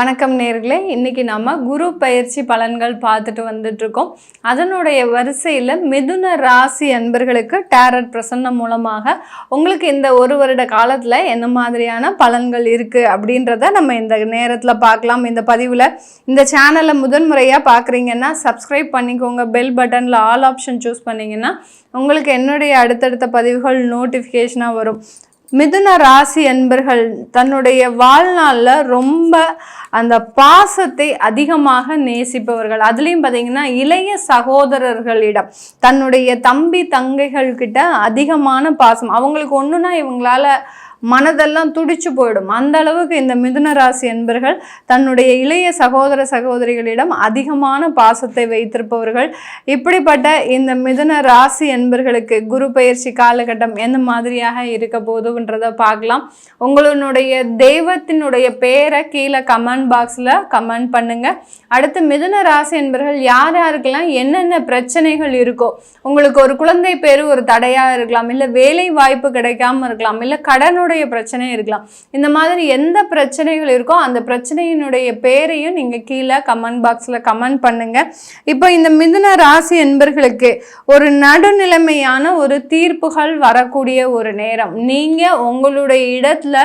வணக்கம் நேர்களே. இன்றைக்கி நம்ம குரு பயிற்சி பலன்கள் பார்த்துட்டு வந்துட்டுருக்கோம். அதனுடைய வரிசையில் மிதுன ராசி அன்பர்களுக்கு டேரட் பிரசன்னம் மூலமாக உங்களுக்கு இந்த ஒரு வருட காலத்தில் என்ன மாதிரியான பலன்கள் இருக்குது அப்படின்றத நம்ம இந்த நேரத்தில் பார்க்கலாம். இந்த பதிவில் இந்த சேனலை முதன்முறையாக பார்க்குறீங்கன்னா சப்ஸ்கிரைப் பண்ணிக்கோங்க. பெல் பட்டனில் ஆல் ஆப்ஷன் சூஸ் பண்ணிங்கன்னா உங்களுக்கு என்னுடைய அடுத்தடுத்த பதிவுகள் நோட்டிஃபிகேஷனாக வரும். மிதுன ராசி அன்பர்கள் தன்னுடைய வாழ்நாளில் ரொம்ப அந்த பாசத்தை அதிகமாக நேசிப்பவர்கள். அதுலேயும் பார்த்தீங்கன்னா இளைய சகோதரர்களிடம் தன்னுடைய தம்பி தங்கைகள் கிட்ட அதிகமான பாசம். அவங்களுக்கு ஒன்றுனா இவங்களால மனதெல்லாம் துடிச்சு போயிடும். அந்த அளவுக்கு இந்த மிதுன ராசி என்பர்கள் தன்னுடைய இளைய சகோதர சகோதரிகளிடம் அதிகமான பாசத்தை வைத்திருப்பவர்கள். இப்படிப்பட்ட இந்த மிதுன ராசி என்பர்களுக்கு குரு பயிற்சி காலகட்டம் எந்த மாதிரியாக இருக்க போதுன்றத பார்க்கலாம். உங்களுடைய தெய்வத்தினுடைய பேரை கீழே கமெண்ட் பாக்ஸில் கமெண்ட் பண்ணுங்க. அடுத்து மிதுன ராசி என்பர்கள் யார் யாருக்கெல்லாம் என்னென்ன பிரச்சனைகள் இருக்கோ உங்களுக்கு ஒரு குழந்தை பேர் ஒரு தடையாக இருக்கலாம் இல்லை வேலை வாய்ப்பு கிடைக்காம இருக்கலாம் இல்லை உங்களுடைய பிரச்சனை இருக்கலாம். இந்த மாதிரி எந்த பிரச்சனைகள் இருக்கோ அந்த பிரச்சனையினுடைய பேரையும் நீங்கள் கீழே கமெண்ட் பாக்ஸில் கமெண்ட் பண்ணுங்கள் இப்போ இந்த மிதுன ராசி என்பர்களுக்கு ஒரு நடுநிலைமையான ஒரு தீர்ப்புகள் வரக்கூடிய ஒரு நேரம். நீங்கள் உங்களுடைய இடத்துல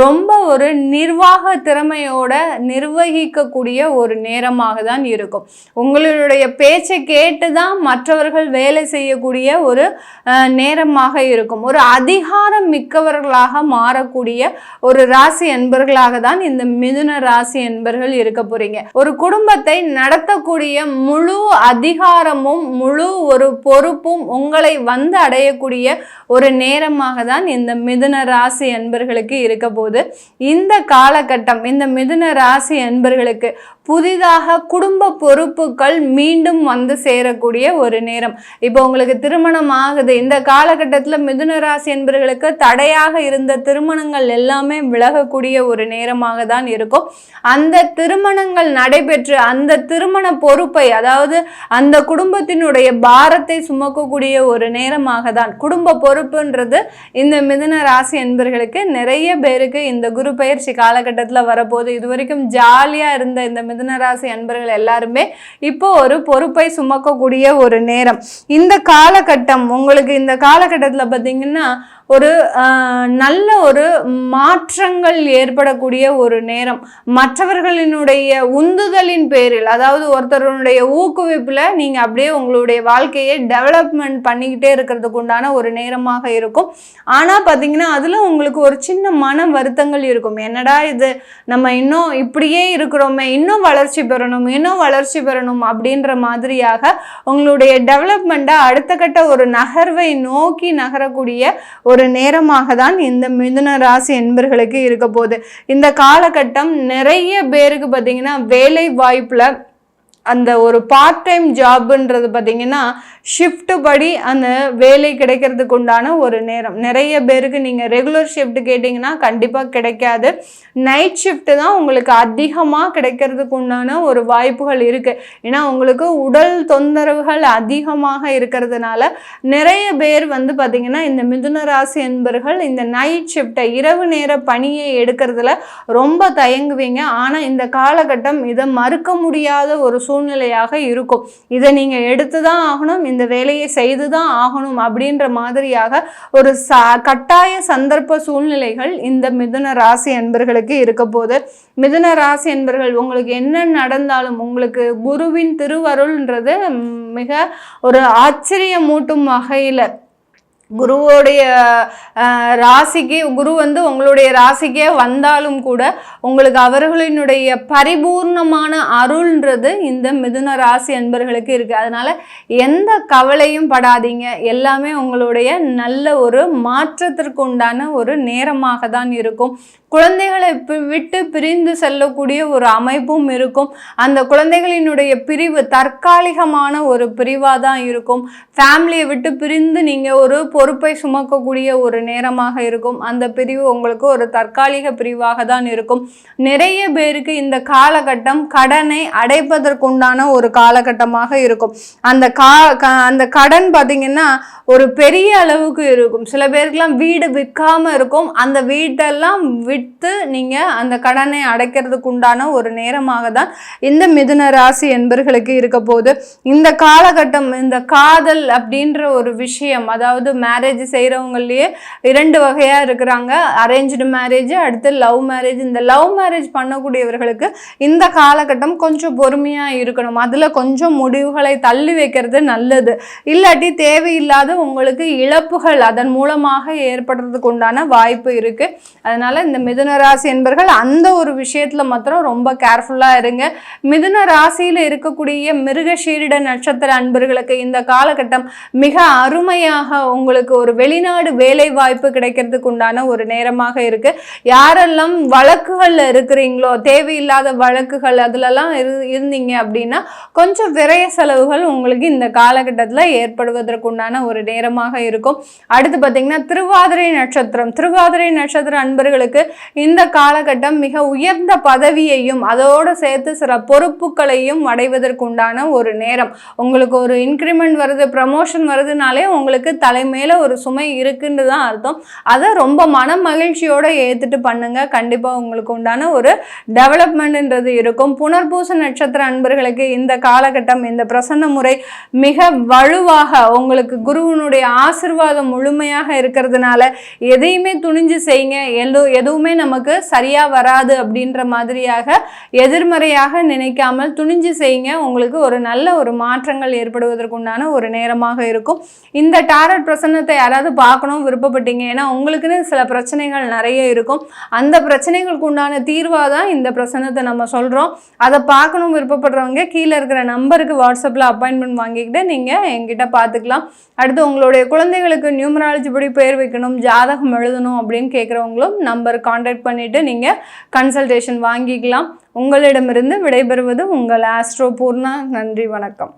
ரொம்ப ஒரு நிர்வாக திறமையோட நிர்வகிக்கக்கூடிய ஒரு நேரமாக தான் இருக்கும். உங்களுடைய பேச்சை கேட்டு தான் மற்றவர்கள் வேலை செய்யக்கூடிய ஒரு நேரமாக இருக்கும். ஒரு அதிகாரம் மிக்கவர்களாக மாறக்கூடிய ஒரு ராசி என்பர்களாக தான் இந்த மிதுன ராசி என்பர்கள் இருக்க போறீங்க. ஒரு குடும்பத்தை நடத்தக்கூடிய முழு அதிகாரமும் முழு ஒரு பொறுப்பும் உங்களை வந்து அடையக்கூடிய ஒரு நேரமாக தான் இந்த மிதுன ராசி என்பர்களுக்கு இருக்க போது இந்த காலகட்டம் இந்த மிதுன ராசி என்பர்களுக்கு புதிதாக குடும்ப பொறுப்புகள் மீண்டும் வந்து சேரக்கூடிய ஒரு நேரம். இப்போ உங்களுக்கு திருமணம் ஆகுது. இந்த காலகட்டத்தில் மிதுன ராசி என்பர்களுக்கு தடையாக இருந்த திருமணங்கள் எல்லாமே விலகக்கூடிய ஒரு நேரமாக தான் இருக்கும். அந்த திருமணங்கள் நடைபெற்று அந்த திருமண பொறுப்பை அதாவது அந்த குடும்பத்தினுடைய பாரத்தை சுமக்கக்கூடிய ஒரு நேரமாக தான் குடும்ப பொறுப்புன்றது இந்த மிதன ராசி என்பர்களுக்கு நிறைய பேருக்கு இந்த குரு பயிற்சி காலகட்டத்தில் வரப்போகுது. இது வரைக்கும் ஜாலியாக இருந்த இந்த மிதன ராசி அன்பர்கள் எல்லாருமே இப்போ ஒரு பொறுப்பை சுமக்கக்கூடிய ஒரு நேரம். இந்த காலகட்டம் உங்களுக்கு இந்த காலகட்டத்தில் பார்த்தீங்கன்னா ஒரு நல்ல ஒரு மாற்றங்கள் ஏற்படக்கூடிய ஒரு நேரம். மற்றவர்களினுடைய உந்துதலின் பேரில் அதாவது ஒருத்தருடைய ஊக்குவிப்பில் நீங்கள் அப்படியே உங்களுடைய வாழ்க்கையை டெவலப்மெண்ட் பண்ணிக்கிட்டே இருக்கிறதுக்கு உண்டான ஒரு நேரமாக இருக்கும். ஆனால் பார்த்தீங்கன்னா அதில் உங்களுக்கு ஒரு சின்ன மன வருத்தங்கள் இருக்கும். என்னடா இது? நம்ம இன்னும் இப்படியே இருக்கிறோமே இன்னும் வளர்ச்சி பெறணும் இன்னும் வளர்ச்சி பெறணும் அப்படின்ற மாதிரியாக உங்களுடைய டெவலப்மெண்ட்டை அடுத்த கட்ட ஒரு நகர்வை நோக்கி நகரக்கூடிய ஒரு நேரமாக தான் இந்த மிதுன ராசி என்பர்களுக்கு இருக்க போகுது. இந்த காலகட்டம் நிறைய பேருக்கு பார்த்தீங்கன்னா வேலை வாய்ப்பில் அந்த ஒரு பார்ட் டைம் ஜாப்ன்றது பார்த்தீங்கன்னா ஷிஃப்ட்டு படி அந்த வேலை கிடைக்கிறதுக்கு உண்டான ஒரு நேரம். நிறைய பேருக்கு நீங்கள் ரெகுலர் ஷிஃப்ட் கேட்டிங்கன்னா கண்டிப்பாக கிடைக்காது. நைட் ஷிஃப்ட்டு தான் உங்களுக்கு அதிகமாக கிடைக்கிறதுக்கு உண்டான ஒரு வாய்ப்புகள் இருக்குது ஏன்னா உங்களுக்கு உடல் தொந்தரவுகள் அதிகமாக இருக்கிறதுனால நிறைய பேர் வந்து பார்த்திங்கன்னா இந்த மிதுன ராசி என்பர்கள் இந்த நைட் ஷிஃப்ட்டை இரவு நேர பணியை எடுக்கிறதுல ரொம்ப தயங்குவீங்க. ஆனால் இந்த காலகட்டம் இதை மறுக்க முடியாத ஒரு சூழ்நிலையாக இருக்கும். இதை நீங்கள் எடுத்து தான் ஆகணும் இந்த வேலையை செய்து தான் ஆகணும் அப்படின்ற மாதிரியாக ஒரு ச கட்டாய சந்தர்ப்ப சூழ்நிலைகள் இந்த மிதுன ராசி அன்பர்களுக்கு இருக்க போது மிதுன ராசி அன்பர்கள் உங்களுக்கு என்ன நடந்தாலும் உங்களுக்கு குருவின் திருவருள்ன்றது மிக ஒரு ஆச்சரியமூட்டும் வகையில் குருவோடைய ராசிக்கு குரு வந்து உங்களுடைய ராசிக்கே வந்தாலும் கூட உங்களுக்கு அவர்களினுடைய பரிபூர்ணமான அருள்ன்றது இந்த மிதுன ராசி அன்பர்களுக்கு இருக்குது அதனால் எந்த கவலையும் படாதீங்க. எல்லாமே உங்களுடைய நல்ல ஒரு மாற்றத்திற்கு உண்டான ஒரு நேரமாக தான் இருக்கும். குழந்தைகளை பி- விட்டு பிரிந்து செல்லக்கூடிய ஒரு அமைப்பும் இருக்கும். அந்த குழந்தைகளினுடைய பிரிவு தற்காலிகமான ஒரு பிரிவாக தான் இருக்கும். ஃபேமிலியை விட்டு பிரிந்து நீங்கள் ஒரு பொறுப்பை சுமக்கக்கூடிய ஒரு நேரமாக இருக்கும். அந்த பிரிவு உங்களுக்கு ஒரு தற்காலிக பிரிவாக தான் இருக்கும். நிறைய பேருக்கு இந்த காலகட்டம் கடனை அடைப்பதற்குண்டான ஒரு காலகட்டமாக இருக்கும். அந்த கா அந்த கடன் பார்த்தீங்கன்னா ஒரு பெரிய அளவுக்கு இருக்கும். சில பேருக்குலாம் வீடு விற்காம இருக்கும். அந்த வீட்டெல்லாம் விற்று நீங்கள் அந்த கடனை அடைக்கிறதுக்கு உண்டான ஒரு நேரமாக தான் இந்த மிதுன ராசி என்பர்களுக்கு இருக்க போது இந்த காலகட்டம் இந்த காதல் அப்படின்ற ஒரு விஷயம் அதாவது மேரேஜ் செய்கிறவங்களையே இரண்டு வகையாக இருக்கிறாங்க. அரேஞ்சு மேரேஜ் அடுத்து லவ் மேரேஜ் இந்த லவ் மேரேஜ் பண்ணக்கூடியவர்களுக்கு இந்த காலகட்டம் கொஞ்சம் பொறுமையாக இருக்கணும். அதில் கொஞ்சம் முடிவுகளை தள்ளி வைக்கிறது நல்லது. இல்லாட்டி தேவையில்லாத உங்களுக்கு இழப்புகள் அதன் மூலமாக ஏற்படுறதுக்கு உண்டான வாய்ப்பு இருக்குது அதனால் இந்த மிதுன ராசி என்பர்கள் அந்த ஒரு விஷயத்தில் மாத்திரம் ரொம்ப கேர்ஃபுல்லாக இருங்க. மிதுன ராசியில் இருக்கக்கூடிய மிருகஷீரிட நட்சத்திர அன்பர்களுக்கு இந்த காலகட்டம் மிக அருமையாக உங்களுக்கு உங்களுக்கு ஒரு வெளிநாடு வேலை வாய்ப்பு கிடைக்கிறதுக்கு உண்டான ஒரு நேரமாக இருக்கு. யாரெல்லாம் வழக்குகளில் இருக்கிறீங்களோ தேவையில்லாத வழக்குகள் அதுலலாம் இரு இருந்தீங்க அப்படின்னா கொஞ்சம் விரைய செலவுகள் உங்களுக்கு இந்த காலகட்டத்தில் ஏற்படுவதற்கு உண்டான ஒரு நேரமாக இருக்கும். அடுத்து பார்த்தீங்கன்னா திருவாதிரை நட்சத்திரம். திருவாதிரை நட்சத்திர அன்பர்களுக்கு இந்த காலகட்டம் மிக உயர்ந்த பதவியையும் அதோடு சேர்த்து சில பொறுப்புகளையும் அடைவதற்குண்டான ஒரு நேரம். உங்களுக்கு ஒரு இன்க்ரிமெண்ட் வருது ப்ரமோஷன் வருதுனாலே உங்களுக்கு தலைமை மேலே ஒரு சுமை இருக்குன்னு தான் அர்த்தம். அதை ரொம்ப மன மகிழ்ச்சியோடு ஏற்றுட்டு பண்ணுங்க. கண்டிப்பாக உங்களுக்கு உண்டான ஒரு டெவலப்மெண்ட்ன்றது இருக்கும். புனர்பூச நட்சத்திர அன்பர்களுக்கு இந்த காலகட்டம் இந்த பிரசன்ன முறை மிக வலுவாக உங்களுக்கு குருவனுடைய ஆசிர்வாதம் முழுமையாக இருக்கிறதுனால எதையுமே துணிஞ்சு செய்யுங்க. எல்லோ எதுவுமே நமக்கு சரியாக வராது அப்படின்ற மாதிரியாக எதிர்மறையாக நினைக்காமல் துணிஞ்சு செய்யுங்க. உங்களுக்கு ஒரு நல்ல ஒரு மாற்றங்கள் ஏற்படுவதற்கு உண்டான ஒரு நேரமாக இருக்கும். இந்த டாரட் பிரசன்னத்தை யாராவது பார்க்கணும் விருப்பப்பட்டீங்க. ஏன்னா உங்களுக்குன்னு சில பிரச்சனைகள் நிறைய இருக்கும். அந்த பிரச்சனைகளுக்கு உண்டான தீர்வாக தான் இந்த பிரசன்னத்தை நம்ம சொல்கிறோம் அதை பார்க்கணும் விருப்பப்படுறவங்க கீழே இருக்கிற நம்பருக்கு வாட்ஸ்அப்பில் அப்பாயின்மெண்ட் வாங்கிக்கிட்டு நீங்கள் எங்கிட்ட பார்த்துக்கலாம். அடுத்து உங்களுடைய குழந்தைகளுக்கு நியூமராலஜி படி பேர் வைக்கணும் ஜாதகம் எழுதணும் அப்படின்னு கேட்குறவங்களும் நம்பர் காண்டாக்ட் பண்ணிவிட்டு நீங்கள் கன்சல்டேஷன் வாங்கிக்கலாம். உங்களிடமிருந்து விடைபெறுவது உங்கள் ஆஸ்ட்ரோ பூர்ணா. நன்றி வணக்கம்.